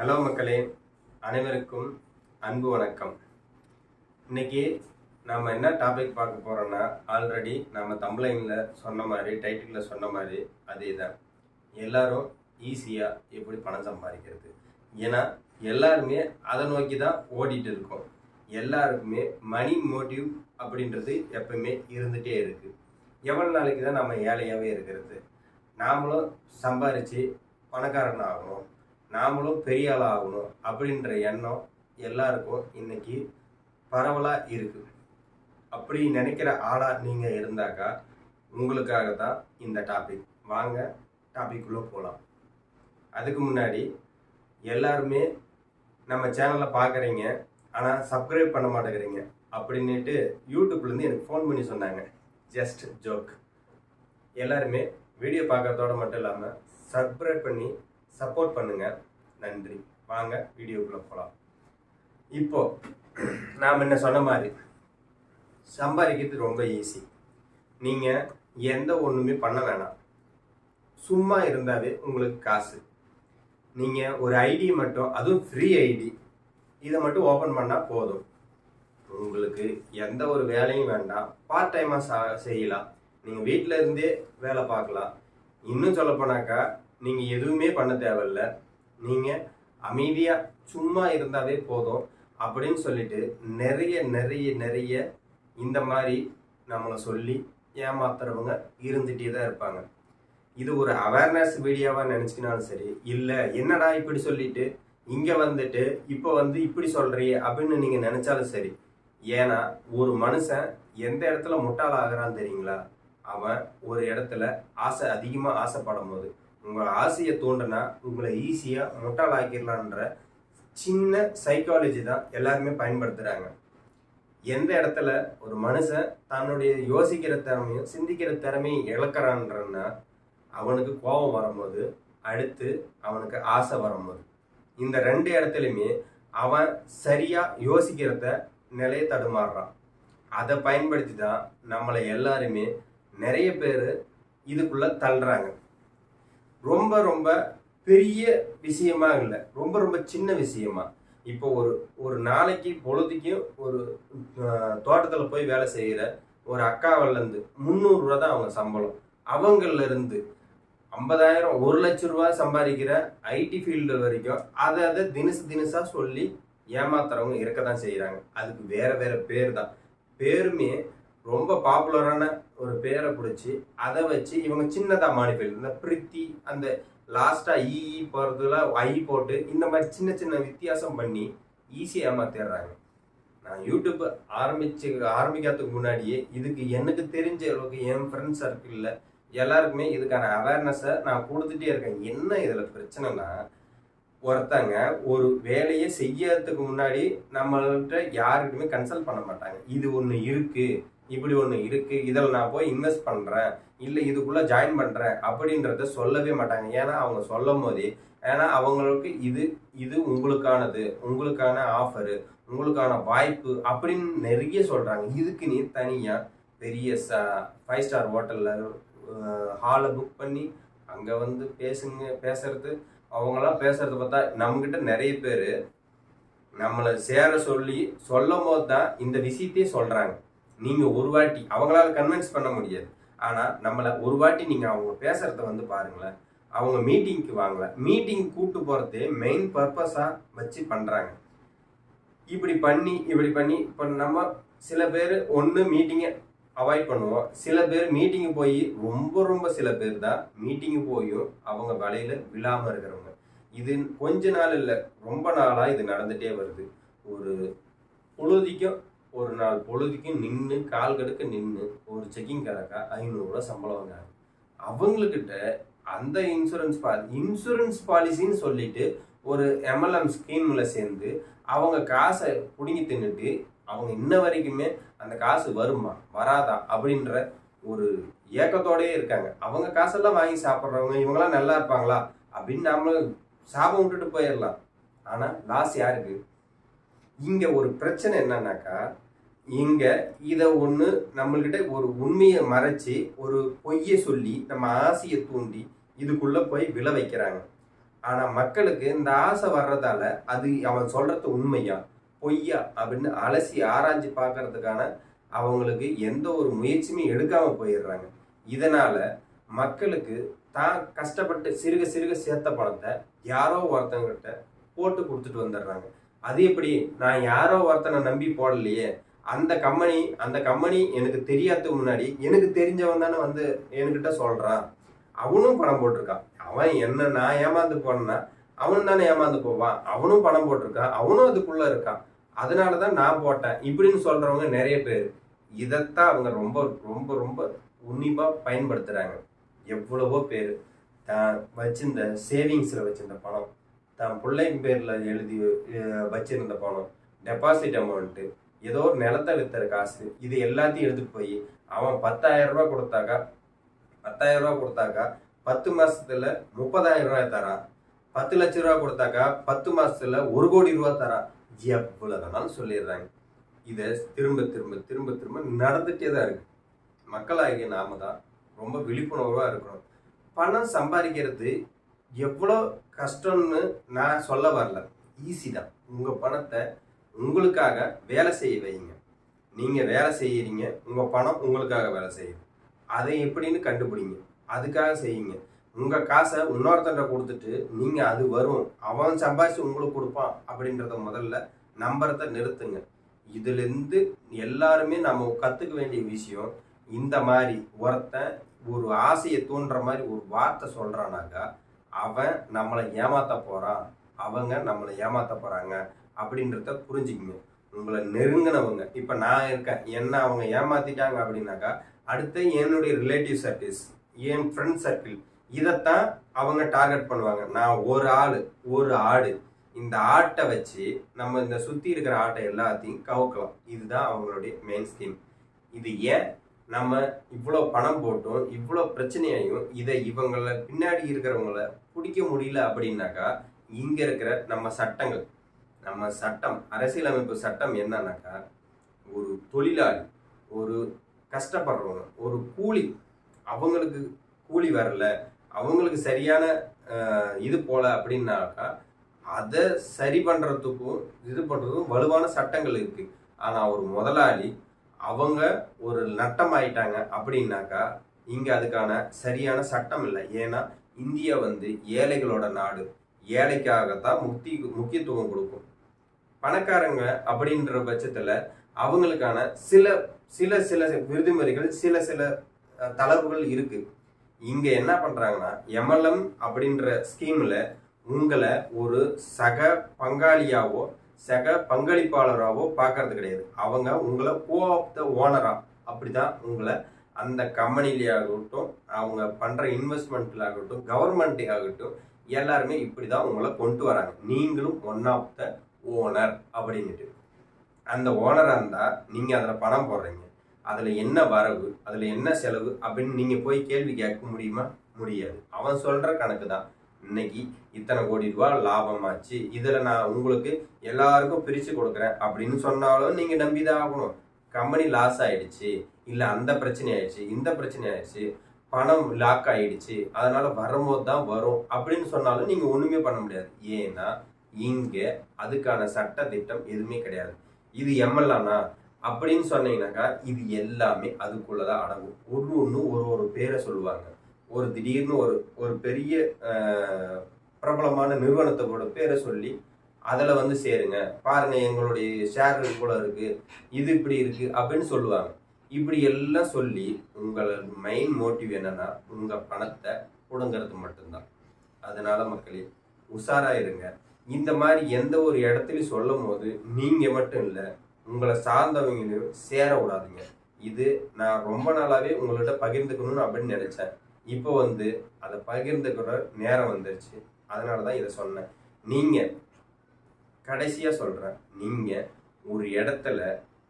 Hello மக்களே அனைவருக்கும் அன்பு வணக்கம். இன்னைக்கு நாம் என்ன டாபிக் பார்க்க போகிறோன்னா ஆல்ரெடி நம்ம தம்ப்ளைனில் சொன்ன மாதிரி டைட்டிலில் சொன்ன மாதிரி அதே தான் எல்லாரும் ஈஸியாக எப்படி பணம் சம்பாதிக்கிறது? ஏன்னா எல்லாருமே அதை நோக்கி தான் ஓடிட்டு இருக்கோம். எல்லாருக்குமே மணி மோட்டிவ் அப்படின்றது எப்பவுமே இருந்துகிட்டே இருக்குது எவ்வளோ நாளைக்கு தான் நம்ம ஏழையாகவே இருக்கிறது? நாமளும் சம்பாரித்து பணக்காரன் ஆகணும். நாமளும் பெரிய ஆளாக ஆகணும் அப்படின்ற எண்ணம் எல்லாருக்கும் இன்னைக்கு பரவலாக இருக்குது அப்படி நினைக்கிற ஆளாக நீங்கள் இருந்தாக்கா உங்களுக்காக தான் இந்த டாபிக் வாங்க டாபிக்குள்ளே போகலாம் அதுக்கு முன்னாடி எல்லாருமே நம்ம சேனலை பார்க்குறீங்க ஆனால் சப்ஸ்கிரைப் பண்ண மாட்டேங்கிறீங்க அப்படின்னுட்டு யூடியூப்லேருந்து எனக்கு ஃபோன் பண்ணி சொன்னாங்க. ஜஸ்ட் ஜோக் எல்லாருமே வீடியோ பார்க்கறதோட மட்டும் இல்லாமல் சப்ஸ்கிரைப் பண்ணி சப்போர்ட் பண்ணுங்க. நன்றி. வாங்க வீடியோக்குள்ளே போகலாம் இப்போ நாம் என்ன சொன்ன மாதிரி சம்பாதிக்கிறது ரொம்ப ஈஸி நீங்கள் எந்த ஒன்றுமே பண்ண வேணாம். சும்மா இருந்தாவே உங்களுக்கு காசு. நீங்கள் ஒரு ஐடி மட்டும் அதுவும் ஃப்ரீ ஐடி இதை மட்டும் ஓப்பன் பண்ணால் போதும். உங்களுக்கு எந்த ஒரு வேலையும் வேண்டாம். பார்ட் டைமாக சா செய்யலாம். நீங்கள் வீட்டில் இருந்தே வேலை பார்க்கலாம். இன்னும் சொல்லப்போனாக்கா நீங்கள் எதுவுமே பண்ண தேவையில்ல. நீங்கள் அமைதியாக சும்மா இருந்தாவே போதும் அப்படின்னு சொல்லிட்டு நிறைய நிறைய நிறைய இந்த மாதிரி நம்மளை சொல்லி ஏமாத்துறவங்க இருந்துகிட்டே தான் இருப்பாங்க. இது ஒரு அவேர்னஸ் வீடியோவாக நினச்சிக்கினாலும் சரி இல்லை என்னடா இப்படி சொல்லிட்டு இங்கே வந்துட்டு இப்போ வந்து இப்படி சொல்கிறீ அப்படின்னு நீங்கள் நினச்சாலும் சரி ஏன்னா ஒரு மனுஷன் எந்த இடத்துல முட்டாள் ஆகிறான்னு தெரியுங்களா? அவன் ஒரு இடத்துல ஆசை அதிகமாக ஆசைப்படும் போது. உங்கள் ஆசையை தூண்டினா உங்களை ஈஸியாக முட்டாளாக்கிடலான்ற சின்ன சைக்காலஜி தான் எல்லாருமே பயன்படுத்துகிறாங்க எந்த இடத்துல ஒரு மனுஷன் தன்னுடைய யோசிக்கிற திறமையும் சிந்திக்கிற திறமையும் இழக்கிறான்றன்னா அவனுக்கு கோபம் வரும்போது அடுத்து அவனுக்கு ஆசை வரும்போது. இந்த ரெண்டு இடத்துலையுமே அவன் சரியாக யோசிக்கிறத நிலைய தடுமாறுறான். அதை பயன்படுத்தி தான் நம்மளை எல்லாருமே நிறைய பேர் இதுக்குள்ளே தள்ளுறாங்க. ரொம்ப ரொம்ப பெரிய விஷயமா இல்லை. ரொம்ப ரொம்ப சின்ன விஷயமா. இப்போ ஒரு ஒரு நாளைக்கு பொழுதுக்கும் ஒரு தோட்டத்தில் போய் வேலை செய்கிற ஒரு அக்காவிலேருந்து முந்நூறுரூவா தான் அவங்க சம்பளம். அவங்கள்லேருந்து ஐம்பதாயிரம் ஒரு லட்ச ரூபா சம்பாதிக்கிற ஐடி ஃபீல்டு வரைக்கும் அதை அதை தினசு தினசாக சொல்லி ஏமாத்துறவங்க இருக்க தான் செய்கிறாங்க அதுக்கு வேற வேற பேர் தான். பேருமே ரொம்ப பாப்புலரான ஒரு பேரை பிடிச்சி அதை வச்சு இவங்க சின்னதாக மாடிஃபை இந்த பிரித்தி அந்த லாஸ்ட்டாக இஇ போகிறதுல ஐ போட்டு இந்த மாதிரி சின்ன சின்ன வித்தியாசம் பண்ணி ஈஸியாக ஏமாத்திடுறாங்க நான் யூடியூப் ஆரம்பிச்சு ஆரம்பிக்கிறதுக்கு முன்னாடியே இதுக்கு எனக்கு தெரிஞ்ச அளவுக்கு என் ஃப்ரெண்ட்ஸ் சர்க்கிளில் எல்லாருக்குமே இதுக்கான அவேர்னஸை நான் கொடுத்துட்டே இருக்கேன். என்ன இதில் பிரச்சனைனா ஒருத்தங்க ஒரு வேலையை செய்யறதுக்கு முன்னாடி நம்மள்கிட்ட யாருக்கிட்டுமே கன்சல்ட் பண்ண மாட்டாங்க. இது ஒன்று இருக்குது இப்படி ஒன்று இருக்கு இதில் நான் போய் இன்வெஸ்ட் பண்ணுறேன் இல்லை இதுக்குள்ளே ஜாயின் பண்ணுறேன் அப்படின்றத சொல்லவே மாட்டாங்க. ஏன்னா அவங்க சொல்லும் போதே ஏன்னா அவங்களுக்கு இது இது உங்களுக்கானது உங்களுக்கான ஆஃபரு உங்களுக்கான வாய்ப்பு அப்படின்னு நிறைய சொல்கிறாங்க இதுக்கு நீ தனியாக பெரிய ச ஃபைவ் ஸ்டார் ஹோட்டலில் ஹாலை புக் பண்ணி அங்கே வந்து பேசுங்க பேசுறது. அவங்களாம் பேசுறது பார்த்தா நம்மக்கிட்ட நிறைய பேர் நம்மளை சேர சொல்லி சொல்லும் போது தான் இந்த விஷயத்தையே சொல்கிறாங்க நீங்கள் ஒரு வாட்டி அவங்களால கன்வின்ஸ் பண்ண முடியாது. ஆனால் நம்மளை ஒரு வாட்டி நீங்கள் அவங்க பேசுகிறத வந்து பாருங்களேன். அவங்க மீட்டிங்க்கு வாங்கல. மீட்டிங் கூப்பிட்டு போகிறதே மெயின் பர்பஸாக வச்சு பண்ணுறாங்க இப்படி பண்ணி இப்படி பண்ணி இப்போ நம்ம சில பேர் ஒன்று மீட்டிங்கை அவாய்ட் பண்ணுவோம். சில பேர் மீட்டிங்கு போய் ரொம்ப ரொம்ப சில பேர் தான் மீட்டிங்கு போயும் அவங்க வலையில் விழாமல் இருக்கிறவங்க. இது கொஞ்ச நாள் இல்லை ரொம்ப நாளாக இது நடந்துகிட்டே வருது. ஒரு பொழுதிக்கும் ஒரு நாள் பொழுதுக்கு நின்று கால் கடுக்க நின்று ஒரு செக்கிங் கணக்கா ஐநூறுரூவா சம்பளம் வாங்குறாங்க. அவங்கக்கிட்ட அந்த இன்சூரன்ஸ் பாலி இன்சூரன்ஸ் பாலிசின்னு சொல்லிட்டு ஒரு எம்எல்எம் ஸ்கீமில் சேர்ந்து அவங்க காசை பிடுங்கி தின்னுட்டு அவங்க இன்ன வரைக்குமே அந்த காசு வருமா வராதா அப்படின்ற ஒரு ஏக்கத்தோடயே இருக்காங்க. அவங்க காசெல்லாம் வாங்கி சாப்பிட்றவங்க இவங்கெல்லாம் நல்லா இருப்பாங்களா அப்படின்னு நாமளும் சாபம் விட்டுட்டு போயிடலாம். ஆனால் லாஸ் யாருக்கு? இங்கே ஒரு பிரச்சனை என்னன்னாக்கா இங்கே இதை ஒன்று நம்மள்கிட்ட ஒரு உண்மையை மறைச்சி ஒரு பொய்யை சொல்லி நம்ம ஆசையை தூண்டி இதுக்குள்ளே போய் விழ வைக்கிறாங்க. ஆனால் மக்களுக்கு இந்த ஆசை வர்றதால அது அவன் சொல்கிறது உண்மையா பொய்யா அப்படின்னு அலசி ஆராய்ஞ்சு பார்க்கறதுக்கான அவங்களுக்கு எந்த ஒரு முயற்சியுமே எடுக்காமல் போயிடுறாங்க. இதனால் மக்களுக்கு தான் கஷ்டப்பட்டு சிறுக சிறுக சேர்த்த பணத்தை யாரோ ஒருத்தங்கிட்ட போட்டு கொடுத்துட்டு வந்துடுறாங்க. அது எப்படி? நான் யாரோ ஒருத்தனை நம்பி போடலையே. அந்த கம்பெனி அந்த கம்பெனி எனக்கு தெரியாததுக்கு முன்னாடி எனக்கு தெரிஞ்சவன் தானே வந்து என்கிட்ட சொல்கிறான் அவனும் பணம் போட்டிருக்கான். அவன் என்ன நான் ஏமாந்து போனேன்னா அவனும் தானே ஏமாந்து போவான். அவனும் பணம் போட்டிருக்கான். அவனும் அதுக்குள்ளே இருக்கான். அதனால தான் நான் போட்டேன் இப்படின்னு சொல்கிறவங்க நிறைய பேர். இதைத்தான் அவங்க ரொம்ப ரொம்ப ரொம்ப உன்னிப்பாக பயன்படுத்துகிறாங்க எவ்வளவோ பேர் தான் வச்சிருந்த சேவிங்ஸில் வச்சிருந்த பணம். தான் பிள்ளைங்க பேரில் எழுதி வச்சிருந்த பணம் டெபாசிட் அமௌண்ட்டு ஏதோ ஒரு நிலத்தை வித்துற காசு இது எல்லாத்தையும் எடுத்துகிட்டு போய் அவன் பத்தாயிரம் ரூபா கொடுத்தாக்கா பத்தாயிரம் ரூபா கொடுத்தாக்கா பத்து மாசத்துல முப்பதாயிரம் ரூபாய் தரான் பத்து லட்ச ரூபா கொடுத்தாக்கா பத்து மாசத்துல ஒரு கோடி ரூபா தரான் எவ்வளவுனாலும் சொல்லிடுறாங்க. இதை திரும்ப திரும்ப திரும்ப திரும்ப நடந்துட்டே தான் இருக்கு. மக்களாகிய நாம தான் ரொம்ப விழிப்புணர்வா இருக்கணும். பணம் சம்பாதிக்கிறது எவ்வளோ கஷ்டம்னு நான் சொல்ல வரல. ஈஸி தான். உங்கள் பணத்தை உங்களுக்காக வேலை செய்ய வைங்க. நீங்கள் வேலை செய்கிறீங்க உங்கள் பணம் உங்களுக்காக வேலை செய்யும் அதை எப்படின்னு கண்டுபிடிங்க. அதுக்காக செய்யுங்க. உங்கள் காசை இன்னொருத்தண்ட கொடுத்துட்டு நீங்கள் அது வரும். அவன் சம்பாதிச்சு உங்களுக்கு கொடுப்பான் அப்படின்றத முதல்ல நம்புறத நிறுத்துங்க. இதுலேருந்து எல்லாருமே நம்ம கற்றுக்க வேண்டிய விஷயம் இந்த மாதிரி ஒருத்தன் ஒரு ஆசையை தூண்டுற மாதிரி ஒரு வார்த்தை சொல்கிறானாக்கா அவன் நம்மளை ஏமாத்த போகிறான் அவங்க நம்மளை ஏமாத்த போகிறாங்க அப்படின்றத புரிஞ்சுக்கங்க. உங்களை நெருங்கினவங்க. இப்போ நான் இருக்கேன். என்ன அவங்க ஏமாத்திட்டாங்க அப்படின்னாக்கா அடுத்து என்னுடைய ரிலேட்டிவ் சர்க்கிள்ஸ் என் ஃப்ரெண்ட் சர்க்கிள் இதைத்தான் அவங்க டார்கெட் பண்ணுவாங்க. நான் ஒரு ஆள் ஒரு ஆடு. இந்த ஆட்டை வச்சு நம்ம இந்த சுற்றி இருக்கிற ஆட்டை எல்லாத்தையும் கவுக்கலாம். இதுதான் அவங்களுடைய மெயின் ஸ்கீம் இது ஏன் நம்ம இவ்வளோ பணம் போட்டும் இவ்வளோ பிரச்சனையாயும் இதை இவங்கள பின்னாடி இருக்கிறவங்கள பிடிக்க முடியல அப்படின்னாக்கா இங்கே இருக்கிற நம்ம சட்டங்கள் நம்ம சட்டம் அரசியலமைப்பு சட்டம் என்னன்னாக்கா ஒரு தொழிலாளி ஒரு கஷ்டப்படுறவங்க ஒரு கூலி அவங்களுக்கு கூலி வரல அவங்களுக்கு சரியான இது போல அப்படின்னாக்கா அதை சரி பண்ணுறதுக்கும் இது பண்ணுறதுக்கும் வலுவான சட்டங்கள் இருக்குது ஆனால் ஒரு முதலாளி அவங்க ஒரு நட்டம் ஆயிட்டாங்க அப்படின்னாக்கா இங்கே அதுக்கான சரியான சட்டம் இல்லை. ஏன்னா இந்தியா வந்து ஏழைகளோட நாடு. ஏழைக்காகத்தான் முக்தி முக்கியத்துவம் கொடுக்கும். பணக்காரங்க அப்படின்ற பட்சத்தில் அவங்களுக்கான சில சில சில விருதுமுறைகள் சில சில தளர்வுகள் இருக்கு. இங்க என்ன பண்றாங்கன்னா எம்எல்எம் அப்படின்ற ஸ்கீம்ல உங்களை ஒரு சக பங்காளியாவோ சக பங்களிப்பாளராகவோ பார்க்கறது கிடையாது. அவங்க உங்களை கோ ஆஃப் த ஓனராக அப்படிதான் உங்களை அந்த கம்பெனிலேயாகட்டும் அவங்க பண்ற இன்வெஸ்ட்மெண்ட்ல ஆகட்டும் கவர்மெண்ட் ஆகட்டும் எல்லாருமே இப்படிதான் உங்களை கொண்டு வராங்க. நீங்களும் ஒன் ஆஃப் த ஓனர் அப்படின்னுட்டு. அந்த ஓனராக இருந்தா நீங்க அதில் பணம் போடுறீங்க. அதில் என்ன வரவு அதில் என்ன செலவு அப்படின்னு நீங்கள் போய் கேள்வி கேட்க முடியுமா? முடியாது. அவன் சொல்கிற கணக்கு தான் இன்னைக்கு இத்தனை கோடி ரூபா லாபமாச்சு. இதில் நான் உங்களுக்கு எல்லாருக்கும் பிரிச்சு கொடுக்குறேன் அப்படின்னு சொன்னாலும் நீங்கள் நம்பி தான் ஆகணும். கம்பெனி லாஸ் ஆயிடுச்சு இல்ல அந்த பிரச்சனை ஆயிடுச்சு இந்த பிரச்சனை ஆயிடுச்சு பணம் லாக் ஆயிடுச்சு அதனால வரும்போது தான் வரும் அப்படின்னு சொன்னாலும் நீங்க ஒண்ணுமே பண்ண முடியாது. ஏன்னா இங்க அதுக்கான சட்ட திட்டம் எதுவுமே கிடையாது. இது எம்எல்ஏனா அப்படின்னு சொன்னீங்கன்னாக்கா இது எல்லாமே அதுக்குள்ளதான் அடங்கும். ஒன்று ஒன்று ஒரு ஒரு பேரை சொல்லுவாங்க. ஒரு திடீர்னு ஒரு ஒரு பெரிய பிரபலமான நிறுவனத்தோட பேரை சொல்லி அதில் வந்து சேருங்க. பாருங்க எங்களுடைய ஷேர் கூட இருக்குது இது இப்படி இருக்குது அப்படின்னு சொல்லுவாங்க. இப்படி எல்லாம் சொல்லி உங்களோட மெயின் மோட்டிவ் என்னென்னா உங்கள் பணத்தை கொடுங்கிறது மட்டும்தான். அதனால மக்களே உஷாராக இருங்க. இந்த மாதிரி எந்த ஒரு இடத்துலையும் சொல்லும் போது நீங்கள் மட்டும் இல்லை உங்களை சார்ந்தவங்களையும் சேர விடாதீங்க. இது நான் ரொம்ப நாளாகவே உங்கள்கிட்ட பகிர்ந்துக்கணும்னு அப்படின்னு நினச்சேன். இப்போ வந்து அதை பகிர்ந்துக்கிற நேரம் வந்துருச்சு. அதனால தான் இதை சொன்னேன். நீங்கள் கடைசியாக சொல்கிறேன் நீங்கள் ஒரு இடத்துல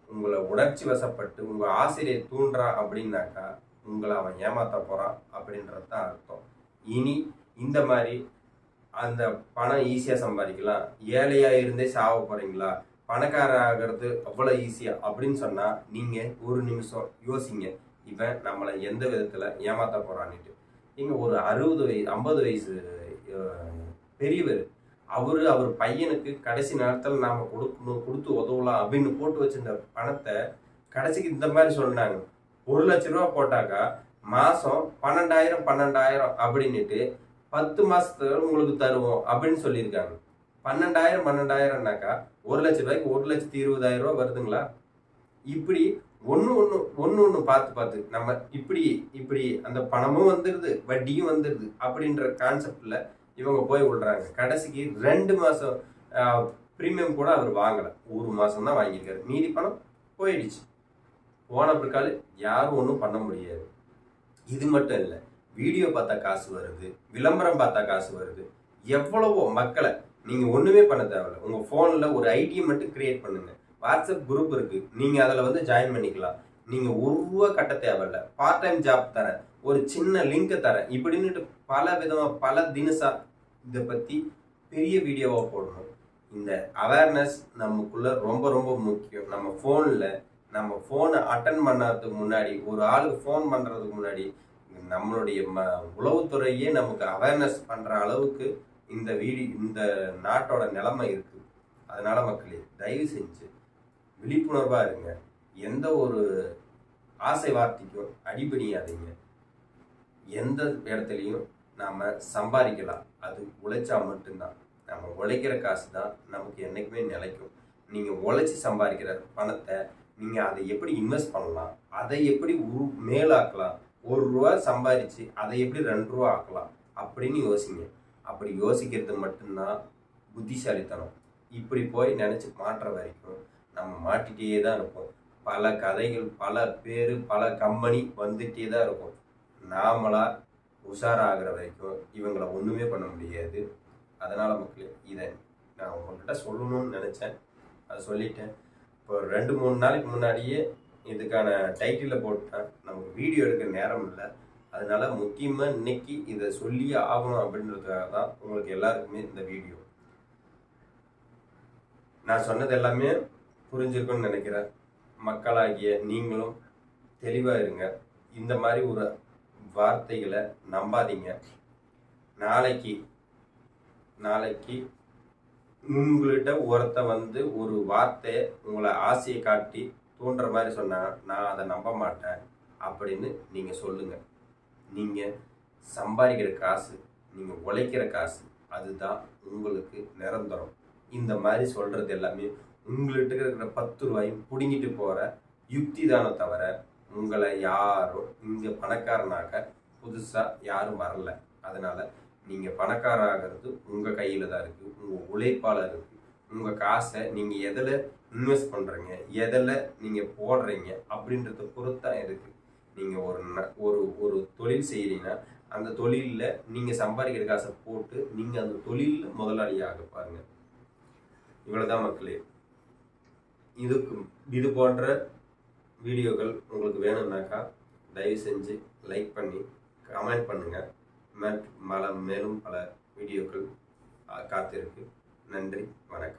உங்களை உணர்ச்சி வசப்பட்டு உங்கள் ஆசிரியர் தூண்டுறா அப்படின்னாக்கா உங்களை அவன் ஏமாத்த போகிறான் அப்படின்றது தான் அர்த்தம். இனி இந்த மாதிரி அந்த பணம் ஈஸியாக சம்பாதிக்கலாம். ஏழையாக இருந்தே சாவ போகிறீங்களா பணக்கார ஆகிறது அவ்வளோ ஈஸியாக அப்படின்னு சொன்னால் நீங்கள் ஒரு நிமிஷம் யோசிங்க. இவன் நம்மளை எந்த விதத்தில் ஏமாற்ற போகிறான்னுட்டு நீங்கள் ஒரு அறுபது வயசு ஐம்பது வயசு பெரியவர் அவர் அவர் பையனுக்கு கடைசி நேரத்தில் நாம் கொடுக்கணும் கொடுத்து உதவலாம் அப்படின்னு போட்டு வச்சிருந்த பணத்தை கடைசிக்கு இந்த மாதிரி சொன்னாங்க. ஒரு லட்ச ரூபா போட்டாக்கா மாதம் பன்னெண்டாயிரம் பன்னெண்டாயிரம் அப்படின்னுட்டு பத்து மாதத்துல உங்களுக்கு தருவோம் அப்படின்னு சொல்லியிருக்காங்க. பன்னெண்டாயிரம் பன்னெண்டாயிரம்னாக்கா ஒரு லட்ச ரூபாய்க்கு ஒரு லட்சத்தி இருபதாயிரம் ரூபாய் வருதுங்களா? இப்படி ஒன்று ஒன்று ஒன்று ஒன்று பார்த்து பார்த்து நம்ம இப்படி இப்படி அந்த பணமும் வந்துடுது வட்டியும் வந்துடுது அப்படின்ற கான்செப்டில் இவங்க போய் விடுறாங்க. கடைசிக்கு ரெண்டு மாதம் ப்ரீமியம் கூட அவர் வாங்கலை. ஒரு மாதம் தான் வாங்கியிருக்காரு. மீதி பணம் போயிடுச்சு. போன பிற்காலு யாரும் ஒன்றும் பண்ண முடியாது. இது மட்டும் இல்லை வீடியோ பார்த்தா காசு வருது விளம்பரம் பார்த்தா காசு வருது. எவ்வளவோ மக்களை நீங்கள் ஒன்றுமே பண்ண தேவையில்ல. உங்கள் ஃபோனில் ஒரு ஐடியை மட்டும் கிரியேட் பண்ணுங்கள் வாட்ஸ்அப் குரூப் இருக்குது நீங்கள் அதில் வந்து ஜாயின் பண்ணிக்கலாம். நீங்கள் ஒரு ரூபா கட்ட தேவையில்ல. பார்ட் டைம் ஜாப் தரேன். ஒரு சின்ன லிங்க்கை தரேன். இப்படின்னுட்டு பல விதமாக பல தினசா இதை பற்றி பெரிய வீடியோவாக போடணும். இந்த அவேர்னஸ் நமக்குள்ளே ரொம்ப ரொம்ப முக்கியம். நம்ம ஃபோனில் நம்ம ஃபோனை அட்டன் பண்ணாததுக்கு முன்னாடி ஒரு ஆளுக்கு ஃபோன் பண்ணுறதுக்கு முன்னாடி நம்மளுடைய ம உளவுத்துறையே நமக்கு அவேர்னஸ் பண்ணுற அளவுக்கு இந்த வீடி இந்த நாட்டோட நிலைமை இருக்குது அதனால் மக்களே தயவு செஞ்சு விழிப்புணர்வாக இருங்க. எந்த ஒரு ஆசை வார்த்தைக்கும் அடிபணியாதீங்க. எந்த இடத்துலையும் நாம் சம்பாதிக்கலாம். அது உழைச்சா மட்டும்தான். நம்ம உழைக்கிற காசு தான் நமக்கு என்றைக்குமே நிலைக்கும். நீங்கள் உழைச்சி சம்பாதிக்கிற பணத்தை நீங்கள் அதை எப்படி இன்வெஸ்ட் பண்ணலாம்? அதை எப்படி உரு மேலாக்கலாம்? ஒரு ரூபா சம்பாதிச்சு அதை எப்படி ரெண்டு ரூபா ஆக்கலாம்? அப்படின்னு யோசிங்க. அப்படி யோசிக்கிறது மட்டும்தான் புத்திசாலித்தனம். இப்படி போய் நினச்சி மாற்ற வரைக்கும் நம்ம மாட்டிகிட்டே தான் இருப்போம். பல கதைகள் பல பேர் பல கம்பெனி வந்துகிட்டே தான் இருக்கும். நாமளாக உஷாராகிற வரைக்கும் இவங்களை ஒன்றுமே பண்ண முடியாது. அதனால் மக்களே இதை நான் உங்கள்கிட்ட சொல்லணும்னு நினச்சேன். அதை சொல்லிட்டேன். இப்போ ரெண்டு மூணு நாளைக்கு முன்னாடியே இதுக்கான டைட்டிலில் போட்டேன். நமக்கு வீடியோ எடுக்க நேரம் இல்லை. அதனால முக்கியமாக இன்னைக்கு இதை சொல்லியே ஆகணும் அப்படின்றதுக்காக தான் உங்களுக்கு எல்லாருக்குமே இந்த வீடியோ. நான் சொன்னது எல்லாமே புரிஞ்சிருக்கும்னு நினைக்கிறேன். மக்களாகிய நீங்களும் தெளிவாக இருங்க. இந்த மாதிரி ஒரு வார்த்தைகளை நம்பாதீங்க. நாளைக்கு நாளைக்கு உங்கள்கிட்ட ஒருத்த வந்து ஒரு வார்த்தையை உங்களை ஆசையை காட்டி தூண்டுற மாதிரி சொன்னாங்க நான் அதை நம்ப மாட்டேன் அப்படின்னு நீங்கள் சொல்லுங்கள் நீங்கள் சம்பாதிக்கிற காசு நீங்கள் உழைக்கிற காசு அதுதான் உங்களுக்கு நிரந்தரம். இந்த மாதிரி சொல்கிறது எல்லாமே உங்கள்கிட்ட இருக்கிற பத்து ரூபாயும் பிடுங்கிட்டு போகிற யுக்தி தானே தவிர உங்களை யாரும் இங்கே பணக்காரனாக்க புதுசாக யாரும் வரல. அதனால் நீங்கள் பணக்காராகிறது உங்கள் கையில் தான் இருக்குது உங்கள் உழைப்பால் இருக்குது உங்கள் காசை நீங்கள் எதில் இன்வெஸ்ட் பண்ணுறீங்க எதில் நீங்கள் போடுறீங்க அப்படின்றத பொறுத்தான் இருக்குது நீங்கள் ஒரு ஒரு ஒரு தொழில் செய்கிறீங்கன்னா அந்த தொழிலில் நீங்கள் சம்பாதிக்கிற காசை போட்டு நீங்கள் அந்த தொழிலில் முதலாளியாக பாருங்கள் இவ்வளோதான் மக்களே. இதுக்கு இது போன்ற வீடியோக்கள் உங்களுக்கு வேணும்னாக்கா தயவு செஞ்சு லைக் பண்ணி கமெண்ட் பண்ணுங்கள் மற்ற மேலும் பல வீடியோக்கள் காத்திருக்கு. நன்றி வணக்கம்.